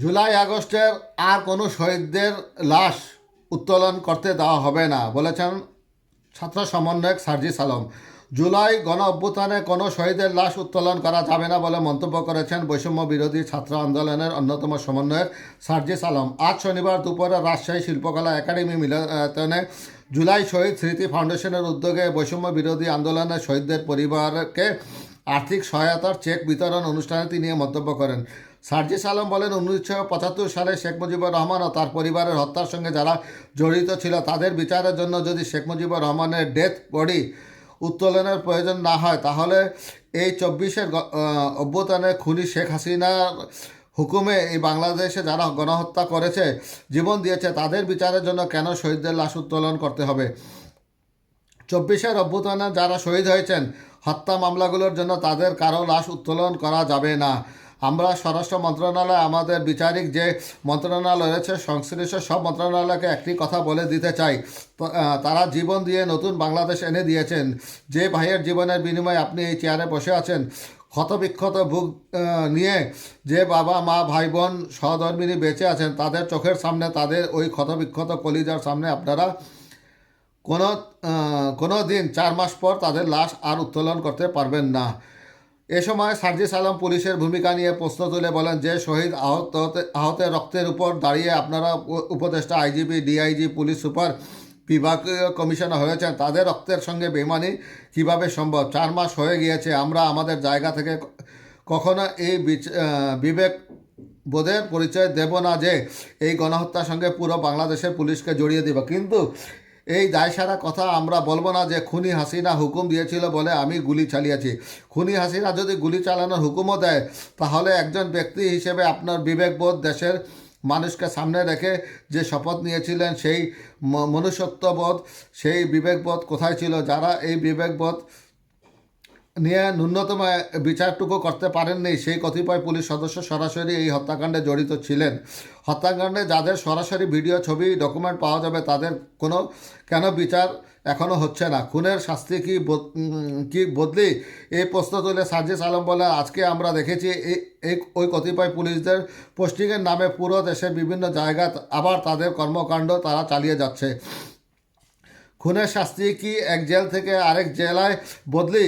জুলাই আগস্টের আর কোনো শহীদদের লাশ উত্তোলন করতে দেওয়া হবে না, বলেছেন ছাত্র সমন্বয়ক সার্জিস আলম। জুলাই গণ অভ্যুত্থানে কোনো শহীদের লাশ উত্তোলন করা যাবে না বলে মন্তব্য করেছেন বৈষম্য বিরোধী ছাত্র আন্দোলনের অন্যতম সমন্বয়ক সার্জিস আলম। আজ শনিবার দুপুরে রাজশাহী শিল্পকলা একাডেমি মিলনে জুলাই শহীদ স্মৃতি ফাউন্ডেশনের উদ্যোগে বৈষম্য বিরোধী আন্দোলনের শহীদদের পরিবারকে আর্থিক সহায়তার চেক বিতরণ অনুষ্ঠানে তিনি মন্তব্য করেন। সার্জিস আলম বলেন, উনিশশো পঁচাত্তর সালে শেখ মুজিবুর রহমান ও তার পরিবারের হত্যার সঙ্গে যারা জড়িত ছিল, তাদের বিচারের জন্য যদি শেখ মুজিবুর রহমানের ডেথ বডি উত্তোলনের প্রয়োজন না হয়, তাহলে এই চব্বিশের অভ্যুত্থানে খুনি শেখ হাসিনার হুকুমে এই বাংলাদেশে যারা গণহত্যা করেছে, জীবন দিয়েছে, তাদের বিচারের জন্য কেন শহীদদের লাশ উত্তোলন করতে হবে? চব্বিশের অভ্যুত্থানে যারা শহীদ হয়েছেন, হত্যা মামলাগুলোর জন্য তাদের কারও লাশ উত্তোলন করা যাবে না। আমরা স্বরাষ্ট্র মন্ত্রণালয় আমাদের বিচারিক যে মন্ত্রণালয় রয়েছে সংশ্লিষ্ট সব মন্ত্রণালয়কে একটি কথা বলে দিতে চাই। তারা জীবন দিয়ে নতুন বাংলাদেশ এনে দিয়েছেন। যে ভাইয়ের জীবনের বিনিময়ে আপনি এই চেয়ারে বসে আছেন ক্ষতবিক্ষত বুক আহ, নিয়ে যে বাবা মা ভাই বোন সহধর্মিনী বেঁচে আছেন তাদের চোখের সামনে তাদের ওই ক্ষতবিক্ষত কলিজার সামনে আপনারা কোনো কোনো দিন চার মাস পর তাদের লাশ আর উত্তোলন করতে পারবেন না। এ সময় সার্জিস আলম পুলিশের ভূমিকা নিয়ে প্রশ্ন তুলে বলেন যে, শহীদ আহত, আহতের রক্তের উপর দাঁড়িয়ে আপনারা উপ- উপদেষ্টা, আইজিপি, ডিআইজি, পুলিশ সুপার বিভাগীয় কমিশনার হয়েছেন। তাদের রক্তের সঙ্গে বেমানি কীভাবে সম্ভব? চার মাস হয়ে গিয়েছে, আমরা আমাদের জায়গা থেকে কখনো এই বিবেক বোধের পরিচয় দেব না যে, এই গণহত্যার সঙ্গে পুরো বাংলাদেশের পুলিশকে জড়িয়ে দিব। কিন্তু এই দায়সারা কথা আমরা বলব না যে খুনি হাসিনা হুকুম দিয়েছিল বলে আমি গুলি চালিয়েছি। খুনি হাসিনা যদি গুলি চালানোর হুকুমও দেয়, তাহলে একজন ব্যক্তি হিসেবে আপনার বিবেকবোধ দেশের মানুষকে সামনে রেখে যে শপথ নিয়েছিলেন, সেই মনুষ্যত্ববোধ, সেই বিবেকবোধ কোথায় ছিল, যারা এই বিবেকবোধ নিয়ে ন্যূনতম বিচারটুকু করতে পারেননি। সেই কতিপয় পুলিশ সদস্য সরাসরি এই হত্যাকাণ্ডে জড়িত ছিলেন। হত্যাকাণ্ডে যাদের সরাসরি ভিডিও, ছবি, ডকুমেন্ট পাওয়া যাবে, তাদের কোনো কেন বিচার এখনও হচ্ছে না? খুনের শাস্তি কি কি বদলি? এই প্রশ্ন তুলে সার্জিস আলম বলে আজকে আমরা দেখেছি এই ওই কতিপয় পুলিশদের পোস্টিংয়ের নামে পুরো দেশের বিভিন্ন জায়গায় আবার তাদের কর্মকাণ্ড তারা চালিয়ে যাচ্ছে। খুনের শাস্তি কি এক জেল থেকে আরেক জেলায় বদলি?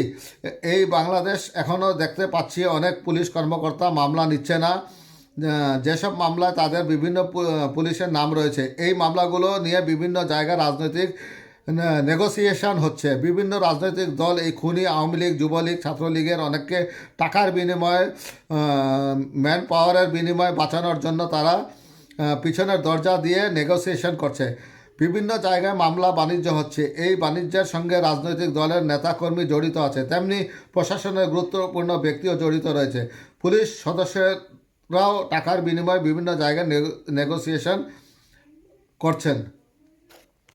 এই বাংলাদেশ এখনও দেখতে পাচ্ছি অনেক পুলিশ কর্মকর্তা মামলা নিচ্ছে না। যেসব মামলায় তাদের বিভিন্ন পুলিশের নাম রয়েছে, এই মামলাগুলো নিয়ে বিভিন্ন জায়গায় রাজনৈতিক নেগোসিয়েশন হচ্ছে। বিভিন্ন রাজনৈতিক দল এই খুনি, আওয়ামী লীগ, যুবলীগ, ছাত্রলীগের অনেককে টাকার বিনিময়ে ম্যান পাওয়ারের বিনিময়ে বাঁচানোর জন্য তারা পিছনের দরজা দিয়ে নেগোসিয়েশন করছে। বিভিন্ন জায়গায় মামলা বাণিজ্য হচ্ছে। এই বাণিজ্যের সঙ্গে রাজনৈতিক দলের নেতাকর্মী জড়িত আছে। তেমনি প্রশাসনের গুরুত্বপূর্ণ ব্যক্তিও জড়িত রয়েছে। পুলিশ সদস্যরাও টাকার বিনিময়ে বিভিন্ন জায়গায় নেগোসিয়েশন করছেন।